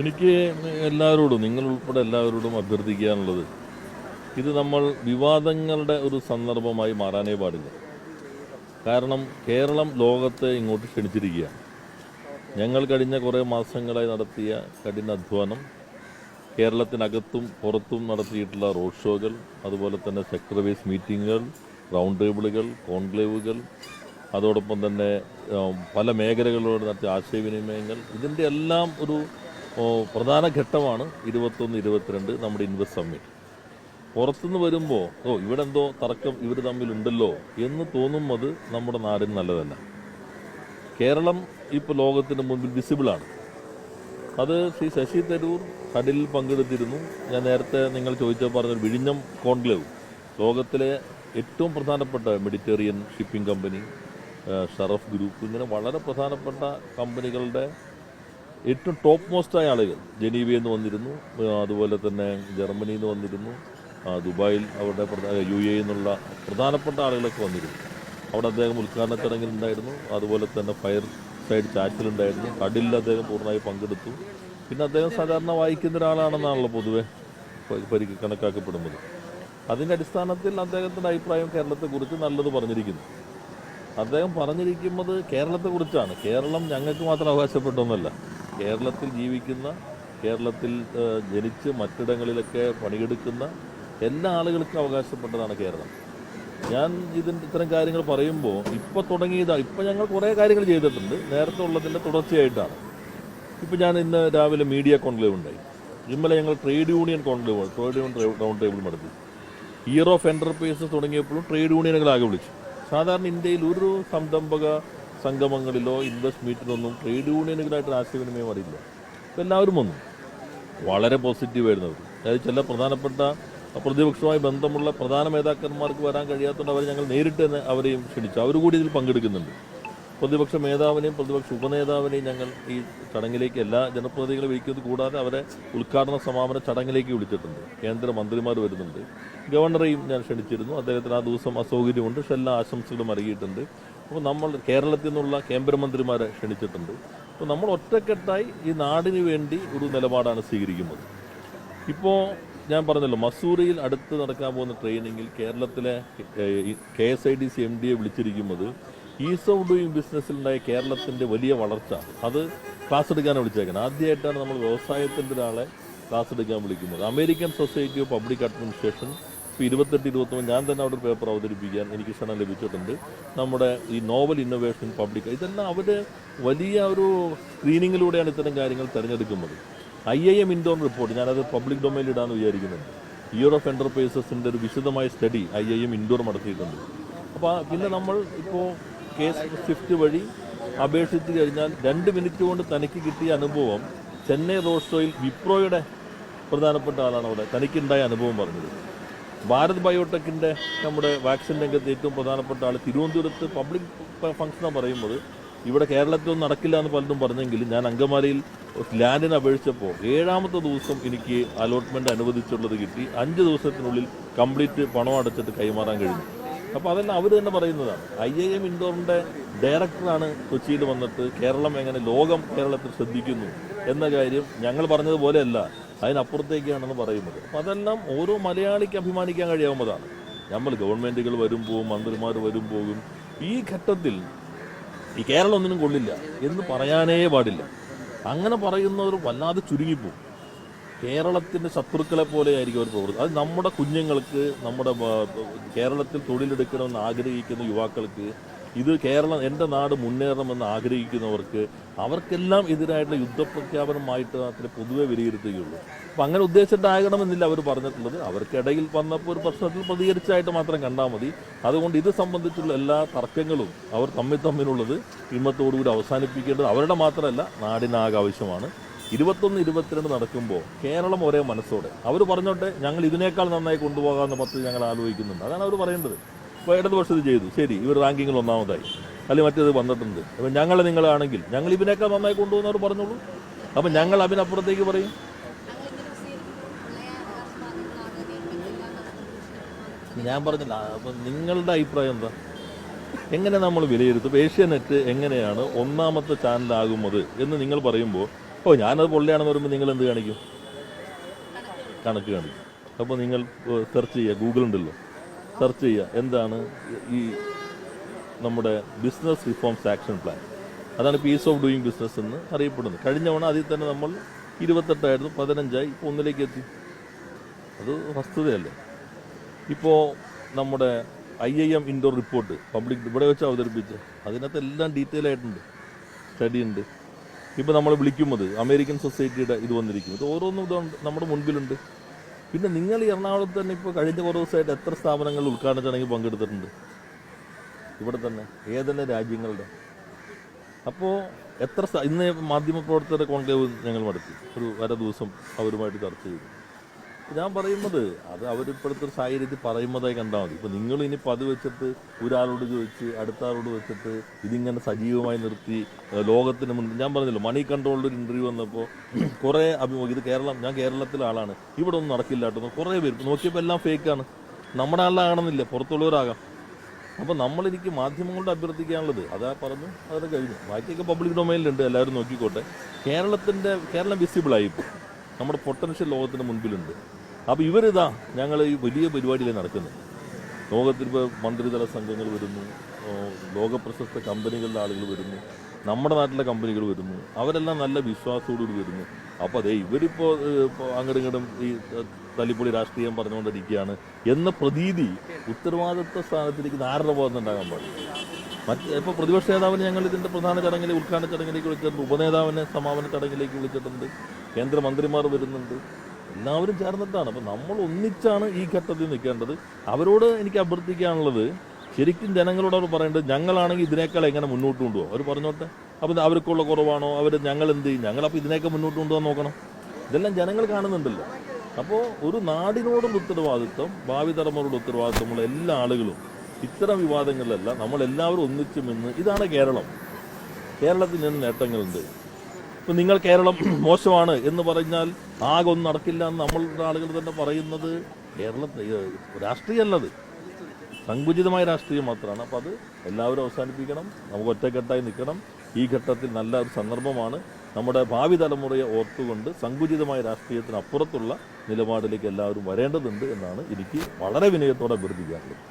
എനിക്ക് എല്ലാവരോടും നിങ്ങൾ ഉൾപ്പെടെ എല്ലാവരോടും അഭ്യർത്ഥിക്കാനുള്ളത് ഇത് നമ്മൾ വിവാദങ്ങളുടെ ഒരു സന്ദർഭമായി മാറാനേ പാടില്ല. കാരണം കേരളം ലോകത്തെ ഇങ്ങോട്ട് ക്ഷണിച്ചിരിക്കുകയാണ്. ഞങ്ങൾ കഴിഞ്ഞ കുറേ മാസങ്ങളായി നടത്തിയ കഠിന അധ്വാനം കേരളത്തിനകത്തും പുറത്തും നടത്തിയിട്ടുള്ള റോഡ് ഷോകൾ അതുപോലെ തന്നെ സെക്ടർ വൈസ് മീറ്റിങ്ങുകൾ റൗണ്ട് ടേബിളുകൾ കോൺക്ലേവുകൾ അതോടൊപ്പം തന്നെ പല മേഖലകളിലൂടെ നടത്തിയ ആശയവിനിമയങ്ങൾ ഇതിന്റെ എല്ലാം ഒരു പ്രധാന ഘട്ടമാണ് ഇരുപത്തൊന്ന് ഇരുപത്തിരണ്ട് നമ്മുടെ ഇൻവെസ്റ്റ് സമ്മിറ്റ്. പുറത്തുനിന്ന് വരുമ്പോൾ ഓ ഇവിടെ എന്തോ തർക്കം ഇവർ തമ്മിലുണ്ടല്ലോ എന്ന് തോന്നുന്നത് നമ്മുടെ നാടിന് നല്ലതല്ല. കേരളം ഇപ്പോൾ ലോകത്തിന് മുമ്പിൽ വിസിബിളാണ് അത് ശ്രീ ശശി തരൂർ കടലിൽ പങ്കെടുത്തിരുന്നു. ഞാൻ നേരത്തെ നിങ്ങൾ ചോദിച്ച പറഞ്ഞ വിഴിഞ്ഞം കോൺക്ലേവ്. ലോകത്തിലെ ഏറ്റവും പ്രധാനപ്പെട്ട Mediterranean shipping company Sharaf group ഇങ്ങനെ വളരെ പ്രധാനപ്പെട്ട കമ്പനികളുടെ ഏറ്റവും ടോപ്പ് മോസ്റ്റ് ആയ ആളുകൾ. ജനീവയിൽ നിന്ന് വന്നിരുന്നു. അതുപോലെ തന്നെ ജർമ്മനിയിൽ നിന്ന് വന്നിരുന്നു. ദുബായിൽ അവരുടെ യു എ എന്നുള്ള പ്രധാനപ്പെട്ട ആളുകളൊക്കെ വന്നിരുന്നു. അവിടെ അദ്ദേഹം ഉദ്ഘാടന ചടങ്ങിലുണ്ടായിരുന്നു അതുപോലെ തന്നെ ഫയർ സൈഡ് ചാറ്റിലുണ്ടായിരുന്നു കടലിൽ അദ്ദേഹം പൂർണമായി പങ്കെടുത്തു. പിന്നെ അദ്ദേഹം സാധാരണ വായിക്കുന്ന ഒരാളാണെന്നാണല്ലോ പൊതുവെ പരി കണക്കാക്കപ്പെടുന്നത്. അതിന്റെ അടിസ്ഥാനത്തിൽ അദ്ദേഹത്തിന്റെ അഭിപ്രായം കേരളത്തെക്കുറിച്ച് നല്ലത് പറഞ്ഞിരിക്കുന്നു. അദ്ദേഹം പറഞ്ഞിരിക്കുന്നത് കേരളത്തെക്കുറിച്ചാണ്. കേരളം ഞങ്ങൾക്ക് മാത്രം അവകാശപ്പെട്ടൊന്നുമല്ല കേരളത്തിൽ ജീവിക്കുന്ന കേരളത്തിൽ ജനിച്ച് മറ്റിടങ്ങളിലൊക്കെ പണിയെടുക്കുന്ന എല്ലാ ആളുകൾക്കും അവകാശപ്പെട്ടതാണ് കേരളം. ഞാൻ ഇതിന്റെ ഇത്തരം കാര്യങ്ങൾ പറയുമ്പോൾ ഇപ്പോൾ തുടങ്ങിയതാണ് ഇപ്പോൾ ഞങ്ങൾ കുറേ കാര്യങ്ങൾ ചെയ്തിട്ടുണ്ട്. നേരത്തെ ഉള്ളതിന്റെ തുടർച്ചയായിട്ടാണ്. ഇപ്പോൾ ഞാൻ ഇന്ന് രാവിലെ മീഡിയ കോൺക്ലേവ് ഉണ്ടായി. ഇന്നലെ ഞങ്ങൾ trade union conclave trade union round table നടത്തി. ഇയർ ഓഫ് എന്റർപ്രൈസസ് തുടങ്ങിയപ്പോഴും ട്രേഡ് യൂണിയനുകളാകെ വിളിച്ചു. സാധാരണ ഇന്ത്യയിൽ ഒരു സംരംഭക സംഗമങ്ങളിലോ ഇൻവെസ്റ്റ് മീറ്റിലൊന്നും ട്രേഡ് യൂണിയനുകളായിട്ട് ആശയവിനിമയം അറിയില്ല. ഇപ്പം എല്ലാവരും വന്നു. വളരെ പോസിറ്റീവായിരുന്നു അവർ. അതായത് ചില പ്രധാനപ്പെട്ട പ്രതിപക്ഷവുമായി ബന്ധമുള്ള പ്രധാന നേതാക്കന്മാർക്ക് വരാൻ കഴിയാത്തതുകൊണ്ട് അവർ ഞങ്ങൾ നേരിട്ട് തന്നെ അവരെയും ക്ഷണിച്ചു. അവർ കൂടി ഇതിൽ പങ്കെടുക്കുന്നുണ്ട്. പ്രതിപക്ഷ മേധാവിനെയും പ്രതിപക്ഷ ഉപനേതാവിനെയും ഞങ്ങൾ ഈ ചടങ്ങിലേക്ക് എല്ലാ ജനപ്രതിനിധികളെ വിളിക്കുന്നത് കൂടാതെ അവരെ ഉദ്ഘാടന സമാപന ചടങ്ങിലേക്ക് വിളിച്ചിട്ടുണ്ട്. കേന്ദ്രമന്ത്രിമാർ വരുന്നുണ്ട്. ഗവർണറെയും ഞാൻ ക്ഷണിച്ചിരുന്നു. അദ്ദേഹത്തിന് ആ ദിവസം അസൗകര്യമുണ്ട്. പക്ഷെ എല്ലാ ആശംസകളും അറിയിട്ടുണ്ട് അപ്പോൾ നമ്മൾ കേരളത്തിൽ നിന്നുള്ള കേന്ദ്രമന്ത്രിമാരെ ക്ഷണിച്ചിട്ടുണ്ട്. അപ്പോൾ നമ്മൾ ഒറ്റക്കെട്ടായി ഈ നാടിന് വേണ്ടി ഒരു നിലപാടാണ് സ്വീകരിക്കുന്നത്. ഇപ്പോൾ ഞാൻ പറഞ്ഞല്ലോ മസൂറിയിൽ അടുത്ത് നടക്കാൻ പോകുന്ന ട്രെയിനിങ്ങിൽ കേരളത്തിലെ K S I D C M ഡിയെ വിളിച്ചിരിക്കുന്നത് ഈസ് ഓഫ് ഡൂയിങ് ബിസിനസ്സിലുണ്ടായ കേരളത്തിന്റെ വലിയ വളർച്ച. അത് ക്ലാസ് എടുക്കാൻ വിളിച്ചേക്കുന്നത് ആദ്യമായിട്ടാണ് നമ്മൾ വ്യവസായത്തിന്റെ ഒരാളെ ക്ലാസ് എടുക്കാൻ വിളിക്കുന്നത്. American Society of Public Administration. ഇപ്പോൾ ഇരുപത്തെട്ട് ഇരുപത്തൊമ്പത് ഞാൻ തന്നെ അവിടെ ഒരു പേപ്പർ അവതരിപ്പിക്കാൻ എനിക്ക് ക്ഷണം ലഭിച്ചിട്ടുണ്ട്. നമ്മുടെ ഈ നോവൽ ഇന്നോവേഷൻ പബ്ലിക് ഇതെല്ലാം അവർ വലിയ ഒരു സ്ക്രീനിങ്ങിലൂടെയാണ് ഇത്തരം കാര്യങ്ങൾ തിരഞ്ഞെടുക്കുന്നത്. I I M Indore report. ഞാനത് പബ്ലിക് ഡൊമൈനിൽ ഇടാൻ വിചാരിക്കുന്നുണ്ട്. ഇയർ ഓഫ് എന്റർപ്രൈസസിന്റെ ഒരു വിശദമായ study I I M Indore നടത്തിയിട്ടുണ്ട്. അപ്പോൾ പിന്നെ നമ്മൾ ഇപ്പോൾ കേസ് സ്വിഫ്റ്റ് വഴി അപേക്ഷിച്ച് കഴിഞ്ഞാൽ രണ്ട് മിനിറ്റ് കൊണ്ട് തനിക്ക് കിട്ടിയ അനുഭവം ചെന്നൈ റോഡ് ഷോയിൽ വിപ്രോയുടെ പ്രധാനപ്പെട്ട ആളാണ് അവിടെ. തനിക്കുണ്ടായ അനുഭവം പറഞ്ഞത്. ഭാരത് ബയോടെക്കിന്റെ നമ്മുടെ വാക്സിൻ രംഗത്ത് ഏറ്റവും പ്രധാനപ്പെട്ട ആൾ തിരുവനന്തപുരത്ത് പബ്ലിക് ഫംഗ്ഷനാണ് പറയുമ്പോൾ ഇവിടെ കേരളത്തിലൊന്നും നടക്കില്ല എന്ന് പലരും പറഞ്ഞെങ്കിലും ഞാൻ അങ്കമാലിയിൽ ലാൻഡിന് അപേക്ഷിച്ചപ്പോൾ ഏഴാമത്തെ ദിവസം എനിക്ക് അലോട്ട്മെന്റ് അനുവദിച്ചുള്ളത് കിട്ടി. അഞ്ച് ദിവസത്തിനുള്ളിൽ കംപ്ലീറ്റ് പണം അടച്ചിട്ട് കൈമാറാൻ കഴിഞ്ഞു. അപ്പോൾ അതെല്ലാം അവർ തന്നെ പറയുന്നതാണ്. ഐ ഐ എം ഇൻഡോറിന്റെ ഡയറക്ടറാണ് കൊച്ചിയിൽ വന്നിട്ട് കേരളം എങ്ങനെ ലോകം കേരളത്തിൽ ശ്രദ്ധിക്കുന്നു എന്ന കാര്യം ഞങ്ങൾ പറഞ്ഞതുപോലെയല്ല അതിനപ്പുറത്തേക്കാണെന്ന് പറയുന്നത്. അപ്പോൾ അതെല്ലാം ഓരോ മലയാളിക്ക് അഭിമാനിക്കാൻ കഴിയാവുന്നതാണ്. നമ്മൾ ഗവൺമെന്റുകൾ വരും പോകും മന്ത്രിമാർ വരും പോകും. ഈ ഘട്ടത്തിൽ ഈ കേരളം ഒന്നിനും കൊള്ളില്ല എന്ന് പറയാനേ പാടില്ല. അങ്ങനെ പറയുന്നവർ വല്ലാതെ ചുരുങ്ങിപ്പോവും. കേരളത്തിന്റെ ശത്രുക്കളെ പോലെയായിരിക്കും അവർ പ്രവർത്തി അത് നമ്മുടെ കുഞ്ഞുങ്ങൾക്ക് നമ്മുടെ കേരളത്തിൽ തൊഴിലെടുക്കണമെന്ന് ആഗ്രഹിക്കുന്ന യുവാക്കൾക്ക് ഇത് കേരളം എന്റെ നാട് മുന്നേറണമെന്ന് ആഗ്രഹിക്കുന്നവർക്ക് അവർക്കെല്ലാം എതിരായിട്ടുള്ള യുദ്ധപ്രഖ്യാപനമായിട്ട് അതിനെ പൊതുവെ വിലയിരുത്തുകയുള്ളൂ. അപ്പം അങ്ങനെ ഉദ്ദേശിച്ചിട്ടാകണമെന്നില്ല അവർ പറഞ്ഞിട്ടുള്ളത്. അവർക്കിടയിൽ വന്നപ്പോൾ ഒരു പ്രശ്നത്തിൽ പ്രതികരിച്ചായിട്ട് മാത്രം കണ്ടാൽ മതി. അതുകൊണ്ട് ഇത് സംബന്ധിച്ചുള്ള എല്ലാ തർക്കങ്ങളും അവർ തമ്മിൽ തമ്മിലുള്ളത് ഇമ്മത്തോടുകൂടി അവസാനിപ്പിക്കേണ്ടത് അവരുടെ മാത്രമല്ല നാടിനാകെ ആവശ്യമാണ്. ഇരുപത്തൊന്ന് ഇരുപത്തിരണ്ട് നടക്കുമ്പോൾ കേരളം ഒരേ മനസ്സോടെ. അവർ പറഞ്ഞോട്ടെ ഞങ്ങൾ ഇതിനേക്കാൾ നന്നായി കൊണ്ടുപോകാമെന്ന പദ്ധതി ഞങ്ങൾ ആലോചിക്കുന്നുണ്ട്. അതാണ് അവർ പറയേണ്ടത്. ഇപ്പോൾ ഇടതുപക്ഷം ഇത് ചെയ്തു. ശരി ഇവർ റാങ്കിങ്ങിൽ ഒന്നാമതായി. അല്ലെങ്കിൽ മറ്റേത് വന്നിട്ടുണ്ട്. അപ്പം ഞങ്ങൾ നിങ്ങളാണെങ്കിൽ ഞങ്ങൾ ഇതിനേക്കാൾ നന്നായി കൊണ്ടുപോകുന്നവർ പറഞ്ഞോളൂ. അപ്പം ഞങ്ങൾ അതിനപ്പുറത്തേക്ക് പറയും. ഞാൻ പറഞ്ഞില്ല. അപ്പം നിങ്ങളുടെ അഭിപ്രായം എന്താ? എങ്ങനെ നമ്മൾ വിലയിരുത്തും? ഏഷ്യാനെറ്റ് എങ്ങനെയാണ് ഒന്നാമത്തെ ചാനലാകുന്നത് എന്ന് നിങ്ങൾ പറയുമ്പോൾ ഓ ഞാനത് പൊള്ളിയാണെന്ന് പറയുമ്പോൾ നിങ്ങൾ എന്ത് കാണിക്കും? കണക്ക് കാണിക്കും. അപ്പോൾ നിങ്ങൾ സെർച്ച് ചെയ്യുക. ഗൂഗിൾ ഉണ്ടല്ലോ. സെർച്ച് ചെയ്യുക. എന്താണ് ഈ നമ്മുടെ ബിസിനസ് റിഫോംസ് ആക്ഷൻ പ്ലാൻ അതാണ് പീസ് ഓഫ് ഡൂയിങ് ബിസിനസ് എന്ന് അറിയപ്പെടുന്നത്. കഴിഞ്ഞ തവണ അതിൽ തന്നെ നമ്മൾ ഇരുപത്തെട്ടായിരുന്നു. പതിനഞ്ചായി. ഇപ്പോൾ ഒന്നിലേക്ക് എത്തി. അത് വസ്തുതയല്ലേ? ഇപ്പോൾ നമ്മുടെ I I M Indore report public ഇവിടെ വെച്ച് അവതരിപ്പിച്ച് അതിനകത്ത് എല്ലാം ഡീറ്റെയിൽ ആയിട്ടുണ്ട്. സ്റ്റഡി ഉണ്ട്. ഇപ്പോൾ നമ്മൾ വിളിക്കുന്നത് അമേരിക്കൻ സൊസൈറ്റിയുടെ ഇത് വന്നിരിക്കും ഇത് ഓരോന്നും ഇതുണ്ട് നമ്മുടെ മുൻപിലുണ്ട്. പിന്നെ നിങ്ങൾ എറണാകുളത്ത് തന്നെ ഇപ്പോൾ കഴിഞ്ഞ കുറേ ദിവസമായിട്ട് എത്ര സ്ഥാപനങ്ങൾ ഉദ്ഘാടന ചടങ്ങിൽ പങ്കെടുത്തിട്ടുണ്ട്? ഇവിടെ തന്നെ ഏതെല്ലാം രാജ്യങ്ങളുടെ? അപ്പോൾ എത്ര ഇന്ന് മാധ്യമപ്രവർത്തകരുടെ കോൺക്ലേവ് ഞങ്ങൾ നടത്തി. ഒരു അര ദിവസം അവരുമായിട്ട് ചർച്ച ചെയ്തു. ഞാൻ പറയുന്നത് അത് അവരിപ്പോഴത്തെ സാഹചര്യത്തിൽ പറയുന്നതായി കണ്ടാൽ മതി. ഇപ്പം നിങ്ങൾ ഇനിയിപ്പോൾ അത് വെച്ചിട്ട് ഒരാളോട് ചോദിച്ച് അടുത്ത ആളോട് വെച്ചിട്ട് ഇതിങ്ങനെ സജീവമായി നിർത്തി ലോകത്തിന് മുന്നിൽ ഞാൻ പറഞ്ഞല്ലോ മണി കൺട്രോളിൽ ഒരു ഇന്റർവ്യൂ വന്നപ്പോൾ കുറേ അഭിമുഖം ഇത് കേരളം ഞാൻ കേരളത്തിലെ ആളാണ് ഇവിടെ ഒന്നും നടക്കില്ല കേട്ടോ. കുറേ പേര് നോക്കിയപ്പോൾ എല്ലാം ഫേക്കാണ് നമ്മുടെ ആളാകണമെന്നില്ല പുറത്തുള്ളവരാകാം. അപ്പോൾ നമ്മളെനിക്ക് മാധ്യമങ്ങളുടെ അഭ്യർത്ഥിക്കാനുള്ളത് അതാ പറഞ്ഞു അതൊക്കെ കഴിഞ്ഞു. ബാക്കിയൊക്കെ പബ്ലിക് ഡൊമൈനിലുണ്ട് എല്ലാവരും നോക്കിക്കോട്ടെ. കേരളത്തിന്റെ കേരളം വിസിബിളായി ഇപ്പോൾ നമ്മുടെ പൊട്ടൻഷ്യൽ ലോകത്തിന് മുൻപിലുണ്ട്. അപ്പോൾ ഇവരിതാ ഞങ്ങൾ ഈ വലിയ പരിപാടിയിൽ നടക്കുന്നത് ലോകത്തിൽ ഇപ്പോൾ മന്ത്രിതല സംഘങ്ങൾ വരുന്നു ലോകപ്രശസ്ത കമ്പനികളുടെ ആളുകൾ വരുന്നു നമ്മുടെ നാട്ടിലെ കമ്പനികൾ വരുന്നു അവരെല്ലാം നല്ല വിശ്വാസത്തോടുകൂടി വരുന്നു. അപ്പോൾ അതെ ഇവരിപ്പോൾ അങ്ങോട്ടും ഇങ്ങോട്ടും ഈ തല്ലിപ്പൊളി രാഷ്ട്രീയം പറഞ്ഞുകൊണ്ടിരിക്കുകയാണ് എന്ന പ്രതീതി ഉത്തരവാദിത്വ സ്ഥാനത്തിലേക്ക് ധാരണ ഭാഗത്ത് ഉണ്ടാകാൻ പാടില്ല. മറ്റ് ഇപ്പോൾ പ്രതിപക്ഷ നേതാവിനെ ഞങ്ങൾ ഇതിന്റെ പ്രധാന ചടങ്ങിലേക്ക് ഉദ്ഘാടന ചടങ്ങിലേക്ക് വിളിച്ചിട്ടുണ്ട് ഉപനേതാവിനെ സമാപന ചടങ്ങിലേക്ക് വിളിച്ചിട്ടുണ്ട്. കേന്ദ്രമന്ത്രിമാർ വരുന്നുണ്ട്. എല്ലാവരും ചേർന്നിട്ടാണ്. അപ്പം നമ്മൾ ഒന്നിച്ചാണ് ഈ ഘട്ടത്തിൽ നിൽക്കേണ്ടത്. അവരോട് എനിക്ക് അഭ്യർത്ഥിക്കാനുള്ളത് ശരിക്കും ജനങ്ങളോട് അവർ പറയേണ്ടത് ഞങ്ങളാണെങ്കിൽ ഇതിനേക്കാൾ എങ്ങനെ മുന്നോട്ട് കൊണ്ടുപോകും? അവർ പറഞ്ഞോട്ടെ. അപ്പം അവർക്കുള്ള കുറവാണോ? അവർ ഞങ്ങൾ എന്ത് ചെയ്യും? ഞങ്ങളപ്പോൾ ഇതിനേക്കാൾ മുന്നോട്ട് കൊണ്ടുപോകാൻ നോക്കണം. ഇതെല്ലാം ജനങ്ങൾ കാണുന്നുണ്ടല്ലോ. അപ്പോൾ ഒരു നാടിനോടുള്ള ഉത്തരവാദിത്വം ഭാവി തലമുറയുടെ ഉത്തരവാദിത്വമുള്ള എല്ലാ ആളുകളും ഇത്തരം വിവാദങ്ങളിലല്ല. നമ്മളെല്ലാവരും ഒന്നിച്ചു നിന്ന് ഇതാണ് കേരളം. കേരളത്തിൽ നിന്ന് നേട്ടങ്ങളുണ്ട്. ഇപ്പം നിങ്ങൾ കേരളം മോശമാണ് എന്ന് പറഞ്ഞാൽ ആകെ ഒന്നും നടക്കില്ല എന്ന് നമ്മളുടെ ആളുകൾ തന്നെ പറയുന്നത് കേരളത്തിൽ രാഷ്ട്രീയമല്ലത് സങ്കുചിതമായ രാഷ്ട്രീയം മാത്രമാണ്. അപ്പോൾ അത് എല്ലാവരും അവസാനിപ്പിക്കണം. നമുക്ക് ഒറ്റക്കെട്ടായി നിൽക്കണം. ഈ ഘട്ടത്തിൽ നല്ല ഒരു സന്ദർഭമാണ്. നമ്മുടെ ഭാവി തലമുറയെ ഓർത്തുകൊണ്ട് സങ്കുചിതമായ രാഷ്ട്രീയത്തിന് അപ്പുറത്തുള്ള നിലപാടിലേക്ക് എല്ലാവരും വരേണ്ടതുണ്ട് എന്നാണ് എനിക്ക് വളരെ വിനയത്തോടെ അഭ്യർത്ഥിക്കാറുള്ളത്